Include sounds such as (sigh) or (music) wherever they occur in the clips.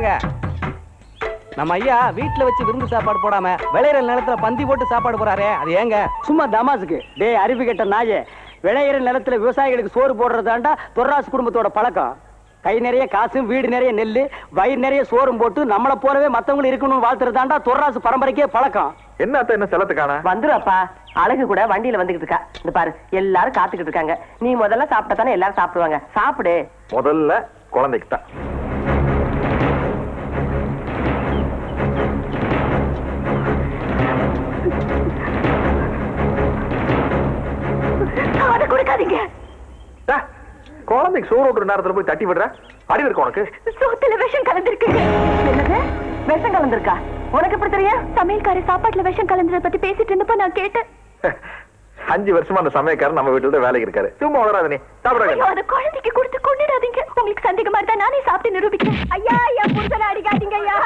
ஏங்க நம்ம ஐயா வீட்டுல வச்சு விருந்து சாப்பாடு போடாம விளையிற நிலத்துல பந்தி போட்டு சாப்பாடு போறாரே. அது ஏங்க? சும்மா தமாசுக்கு. டேய் அறிவு கெட்ட நாயே. விளையிற நிலத்துல விவசாயிகளுக்கு சோறு போடுறதாண்டா தொர்ராசு குடும்பத்தோட பழக்கம். கை நிறைய காசும் வீடு நிறைய நெல்லு வயிறு நிறைய சோறும் போட்டு நம்மள போலவே மத்தவங்களும் இருக்கணும்னு வாழ்த்துறதாண்டா தொர்ராசு பரம்பரைக்கே பழக்கம். என்ன அத்தை என்ன செலத்துக்கான வந்துருப்பா அழகு கூட வண்டியில வந்துகிட்டு இருக்கா. இந்த பாரு எல்லாரும் காத்துக்கிட்டு இருக்காங்க. நீ முதல்ல சாப்பிட்டா தானே எல்லாரும் சாப்பிடுவாங்க. சாப்பிடு. முதல்ல குழந்தைக்கு தான் டா, குழந்தைக்கு சோறு ஓட்டுற நேரத்துல போய் தட்டி விடுற அறிவு இருக்கு உனக்கு சோத்துல விஷம் கலந்திருக்கு என்னது விஷம் கலந்திருக்கா உனக்கு எப்படி தெரியும் சமையல்காரி சாப்பாட்டுல விஷம் கலந்ததை பத்தி பேசிட்டு இருந்தப்ப நான் கேட்டேன் அஞ்சு வருஷமா அந்த சமயக்காரன் நம்ம வீட்டுல தான் வேலைக்கு இருக்காரு சும்மா வளராத நீ ஐயோ சாப்பிடாத அத குழந்தைக்கு கொடுத்து கொண்டுடாதீங்க உங்களுக்கு சந்தேகமா இருந்தா நானே சாப்பிட்டு நிரூபிக்கிறேன் ஐயா என் புருஷனை அடிக்காதீங்க ஐயா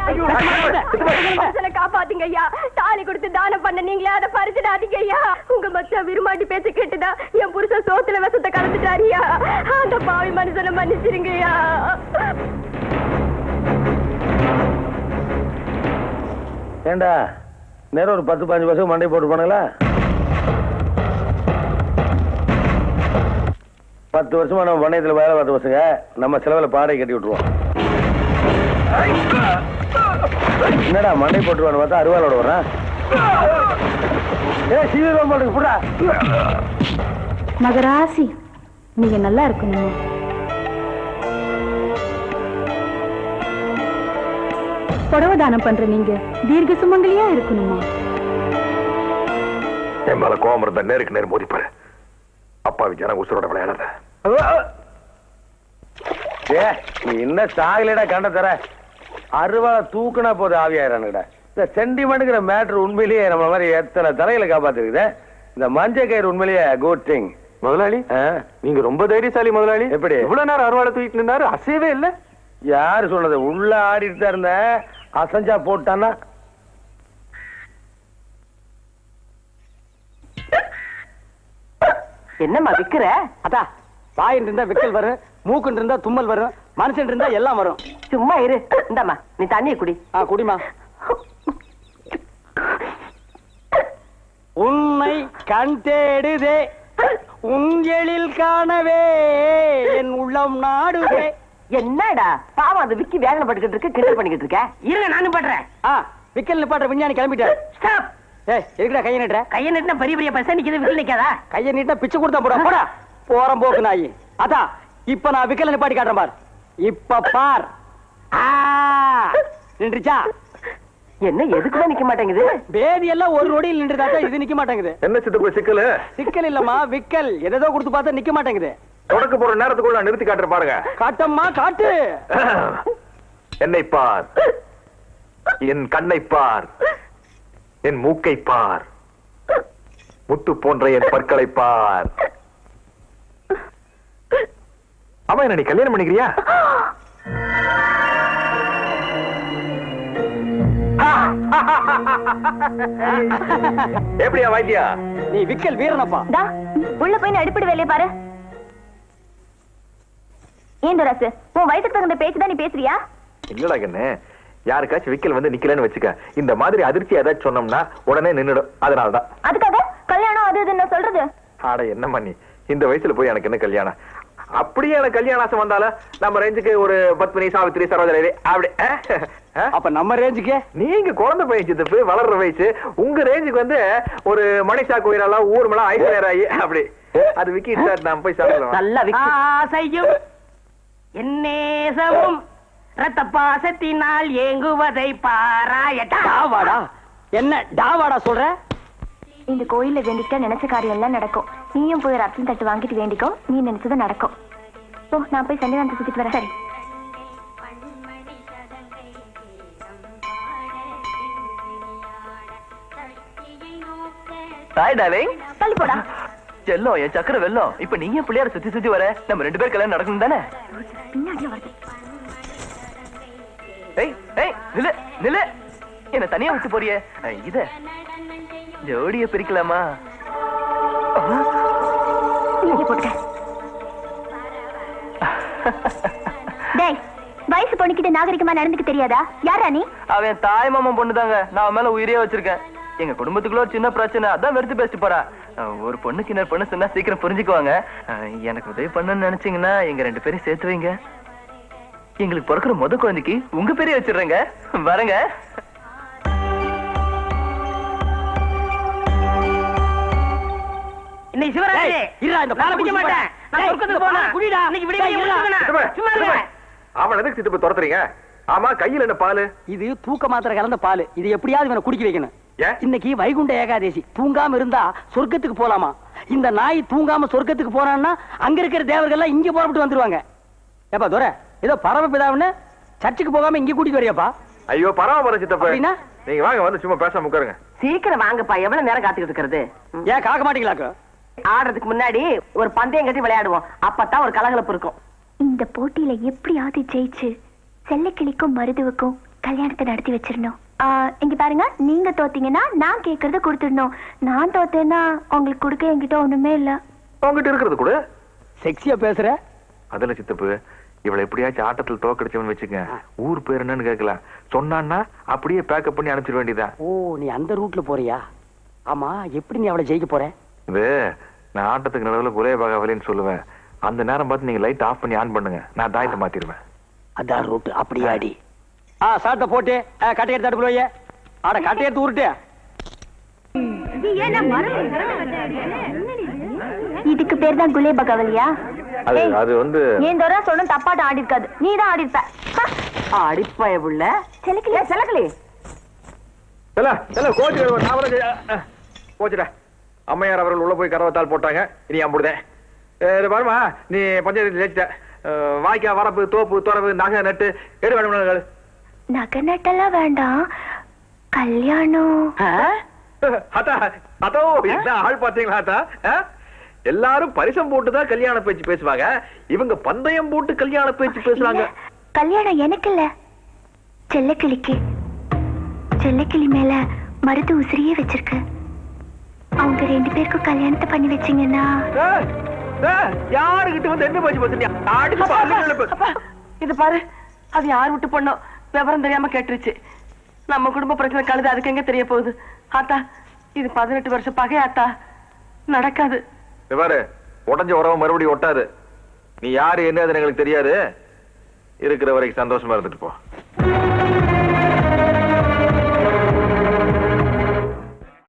புருஷனை காப்பாத்துங்க ஐயா. தாலி கொடுத்து தானம் பண்ண நீங்களே அதை பறிச்சிடாதீங்க ஐயா. உங்க மச்சான் விரும்மாட்டி பேச்ச கேட்டுதா என் புருஷன் சோத்துல விஷத்தை கலந்துட்டாரியா அந்த பாவி மனுஷனை மன்னிச்சிருங்க ஐயா. ஏண்டா? நேரம் ஒரு பத்து பாஞ்சு பசங்க மண்டை போட்டு போனாங்களா? பத்து வருஷமா நம்ம பண்ணையத்துல வேலை பார்த்த பசங்க நம்ம செலவுல பாடை கட்டி விட்டுருவோம். என்னடா மண்டை போட்டுருவான்னு பார்த்தா அருவாளோட வர்றான். ஏ சீவிரம் போட்டுக்கு புடா. மகராசி நீங்க நல்லா இருக்கணும் புடவை தானம் பண்ற நீங்க தீர்க்க சுமங்கலியா இருக்கணுமா? என் மேல கோபம் இருந்தா நேருக்கு நேர் மோதிப்பாரு அப்பாவி ஜன உசுரோட விளையாடாத. ஏ நீ என்ன சாகலடா கண்ட தர. அருவாளை தூக்குனா போது ஆவியாயிரானுடா இந்த சென்டிமெண்ட்ங்கிற மேட்ரு உண்மையிலேயே நம்மள மாதிரி எத்தனை தலைகளை காப்பாத்திருக்குதே. இந்த மஞ்சள் கயிறு உண்மையிலேயே குட் திங் முதலாளி நீங்க ரொம்ப தைரியசாலி முதலாளி. எப்படி? இவ்வளவு நேரம் அறுவாடை தூக்கிட்டு இருந்தாரு அசையவே இல்ல. யாரு சொன்னது? உள்ள ஆடிட்டு தான் இருந்தேன் அசஞ்சா போட்டான்னா? என்னம்மா விக்கிற? அதா வாயின் இருந்தா விக்கல் வரும் மூக்குன்னு இருந்தா தும்மல் வரும். மனுஷன் இருந்தா எல்லாம் வரும். சும்மா இரு. இந்தாம்மா நீ தண்ணியை குடி. ஆ குடிமா உன்னை கண் தேடுதே உங்களில் காணவே என் உள்ளம் நாடுதே. என்னடா? பாவம் அது விக்கி வேதனைப்பட்டுக்கிட்டு இருக்கு கிண்டல் பண்ணிக்கிட்டு இருக்க? இருங்க நானும் பண்றேன் ஆ விக்கல் நிப்பாட்ட விஞ்ஞானி கிளம்பிட்டார். ஸ்டாப்! ஏய் எதுக்குடா கையை நீட்டுற? கையை நட்டினா பெரிய பெரிய பசங்க நிக்கிறது விக்கல் நிக்காதா? கையை நீட்டா பிச்சு கொடுத்தா போடா போடா. போறம் போக்கு நாயி. அதான் இப்ப நான் விக்கல நிப்பாட்டி காட்டுறேன் பார். இப்ப பார். ஆ. நின்றுச்சா? என்ன எதுக்குதான் நிக்க மாட்டேங்குது? பேதி எல்லாம் ஒரு நொடியில் நின்றுதாக்கா இது நிக்க மாட்டேங்குது. என்ன சித்து போய் சிக்கலு? சிக்கல் இல்லம்மா விக்கல். எதோ கொடுத்து பார்த்தா நிக்க மாட்டேங்குது. தொடக்க போற நேரத்துக்குள்ள நான் நிறுத்தி காட்டுற பாருங்க. காட்டம்மா காட்டு. என்னை பார். என் கண்ணை பார். என் மூக்கை பார். முத்து போன்ற என் பற்களை பார். அம்மா என்ன நீ கல்யாணம் பண்ணிக்கிறியா? (laughs) எப்படியா வைத்தியா? நீ விக்கல் வீரனப்பா. டா உள்ள போய் அடிப்படை வேலையை பாரு. ஏன் துராசு உன் வயசுக்கு தகுந்த பேச்சு தான் நீ பேசுறியா? இல்லடா கண்ணு. யாருக்காச்சும் விக்கல் வந்து நிக்கலன்னு வச்சுக்க. இந்த மாதிரி அதிர்ச்சி ஏதாச்சும் சொன்னோம்னா உடனே நின்னுடும். அதனாலதான். அதுக்காக கல்யாணம் அது இதுன்னு சொல்றது. ஆட என்ன பண்ணி இந்த வயசுல போய் எனக்கு என்ன கல்யாணம்? அப்படியே எனக்கு கல்யாண ஆசை வந்தாலும் நம்ம ரேஞ்சுக்கு ஒரு பத்மினி சாவித்திரி சரோஜரேவி அப்படி. அப்ப நம்ம ரேஞ்சுக்கு நீங்க குழந்தை பையன் சித்தப்பு வளர்ற வயசு. உங்க ரேஞ்சுக்கு வந்து ஒரு மணிஷா கோயிலெல்லாம் ஊர் மேலாம் ஐஸ்வர்யா ஆகி அப்படி. அது விக்கி சார் நான் போய் சாப்பிடலாம் நல்லா விக்கி. ஆசையும் என்னேசமும் ரத்த பாசத்தினால் ஏங்குவதை பாராயட்டா. டாவாடா? என்ன டாவாடா சொல்ற? இந்த கோயில்ல வேண்டிக்கிட்டா நினைச்ச காரியம் எல்லாம் நடக்கும். நீயும் போய் ரத்தம் தட்டு வாங்கிட்டு வேண்டிக்கோ. நீ நினைச்சது நடக்கும். ஓ நான் போய் சன்னிதானத்தை சுத்திட்டு வரேன். சரி. ஹாய் டார்லிங் தள்ளி போடா. செல்லம் என் சக்கர வெல்லம். இப்ப நீங்க பிள்ளையார சுத்தி சுத்தி வர. நம்ம ரெண்டு பேர் கல்யாணம் நடக்கணும் தானே? ஏய் ஏய் நில்லு நில்லு. என்ன தனியா விட்டு போறியே? இத. ஜோடிய பிரிக்கலாமா? வயசு பொண்ணுக்கிட்ட நாகரிகமா நடந்துக்க தெரியாதா? யாரா நீ? அவன் தாய் மாமன் பொண்ணுதாங்க. நான் மேல உயிரே வச்சிருக்கேன். எங்க குடும்பத்துக்குள்ள ஒரு சின்ன பிரச்சனை. அதான் வெறுத்து பேசிட்டு போறா. ஒரு பொண்ணுக்கு இன்னொரு பொண்ணு சொன்னா சீக்கிரம் புரிஞ்சுக்குவாங்க. எனக்கு உதவி பண்ணணும்னு நினைச்சீங்கன்னா எங்க ரெண்டு பேரும் சேர்த்து வைங்க. எங்களுக்கு பிறக்கிற முத குழந்தைக்கு உங்க பேரே வச்சிடுறேங்க. வரேங்க. இன்னைக்கு சிவராத்திரி இருடா இந்த பாலை குடிக்க மாட்டேன். நான் சொர்க்கத்துக்கு போனா குடிடா. இன்னைக்கு விடிய சித்தப்பா, சும்மா சித்தப்பா, இருங்க. அவன் எதுக்கு சித்தப்பா துரத்துறீங்க? ஆமா கையில என்ன பாலு? இது தூக்க மாத்திரை கலந்த பால். இது எப்படியாவது இவனை குடிக்க வைக்கணும்? இன்னைக்கு வைகுண்ட ஏகாதசி. தூங்காம இருந்தா சொர்க்கத்துக்கு போலாமா? இந்த நாய் தூங்காம சொர்க்கத்துக்கு போறான்னா அங்க இருக்கிற தேவர்கள் எல்லாம் இங்க புறப்பட்டு வந்துருவாங்க. ஏப்பா துரை ஏதோ பரம பிதாவுன்னு சர்ச்சுக்கு போகாம இங்க கூட்டிட்டு வரியாப்பா? ஐயோ பரவாயில்ல சித்தப்பா. அப்படின்னா? நீங்க வாங்க வந்து சும்மா பேசாம உட்காருங்க. சீக்கிரம் வாங்கப்பா. எவ்வளவு நேரம் காத்துக்கிட்டு இருக்கிறது? ஏன் காக்க மாட்டீங்களாக்கு? ஆடுறதுக்கு முன்னாடி ஒரு பந்தயம் கட்டி விளையாடுவோம். அப்பதான் ஒரு கலகலப்பு இருக்கும். இந்த போட்டியில எப்படியாவது ஜெயிச்சு செல்லக்கிளிக்கும் மருதுவுக்கும் கல்யாணத்தை நடத்தி வச்சிடணும்? ஆ, இங்க பாருங்க நீங்க தோத்தீங்கன்னா நான் கேக்குறத கொடுத்துடணும். நான் தோத்தேன்னா உங்களுக்கு கொடுக்க என்கிட்ட ஒண்ணுமே இல்ல. உங்ககிட்ட இருக்கிறது கூட. செக்ஸியா பேசுற? அதுல சித்தப்பு இவளை எப்படியாச்சும் ஆட்டத்துல தோக்கடிச்சவன் வச்சுக்க ஊர் பேர் என்னன்னு கேட்கலாம். சொன்னான்னா அப்படியே பேக்கப் பண்ணி அனுப்பிச்சிட வேண்டியதா ஓ நீ அந்த ரூட்ல போறியா? ஆமா எப்படி நீ அவளை ஜெயிக்க போற? இது நான் ஆட்டத்துக்கு நடுவில் குலைய பகவலின்னு சொல்லுவேன். அந்த நேரம் பார்த்து நீங்க லைட் ஆஃப் பண்ணி ஆன் பண்ணுங்க. நான் தாயத்தை மாத்திடுவேன். அதான் ரூட் அப்படியே அடி ஆ சாட்டை போட்டு கட்டை எடுத்து அடுப்புல வைய ஆட கட்டை எடுத்து உருட்டு இதுக்கு பேர் தான் குலே பகவலியா? அது அது வந்து ஏன் தோரா சொன்ன தப்பாட்ட ஆடி இருக்காது நீ தான் ஆடி இருப்ப அடிப்பாய புள்ள செல்லக்கிளி செலக்கலி இல்ல இல்ல கோச்சு நான் வர கோச்சுடா அம்மையார் அவர்கள் உள்ள போய் கரவத்தால் போட்டாங்க. இனி அம்புடுதேன் பாருமா நீ பஞ்சாயத்து ஜெயிச்சிட்ட. அஹ், வாய்க்கா வரப்பு தோப்பு துறவு நகை நட்டு எடு வேணும் நகை நட்டெல்லாம் வேண்டாம். கல்யாணம். அத்தா அதோ என்ன ஆள் பாத்தீங்களா அத்தா? எல்லாரும் பரிசம் போட்டுதான் கல்யாண பேச்சு பேசுவாங்க. இவங்க பந்தயம் போட்டு கல்யாண பேச்சு பேசுறாங்க. இல்ல, கல்யாணம் எனக்கு இல்ல. செல்லக்கிளிக்கு. செல்லக்கிளி மேல மருது உசிரியே வச்சிருக்கு. அவங்க ரெண்டு பேருக்கும் கல்யாணத்தை பண்ணி வச்சீங்கன்னா. யாருகிட்ட வந்து என்ன பேச்சு பேசுறீங்க? இது பாரு அது யார் விட்டு பொண்ணோ? விவரம் தெரியாம கேட்டுருச்சு. நம்ம குடும்ப பிரச்சனை கழுது அதுக்கு எங்க தெரிய போகுது? ஆத்தா இது பதினெட்டு வருஷம் பகை ஆத்தா. நடக்காது. பாரு உடஞ்ச உறவு மறுபடியும் ஒட்டாது. நீ யாரு என்ன எங்களுக்கு தெரியாது. இருக்கிற வரைக்கும் சந்தோஷமா இருந்துட்டு போ.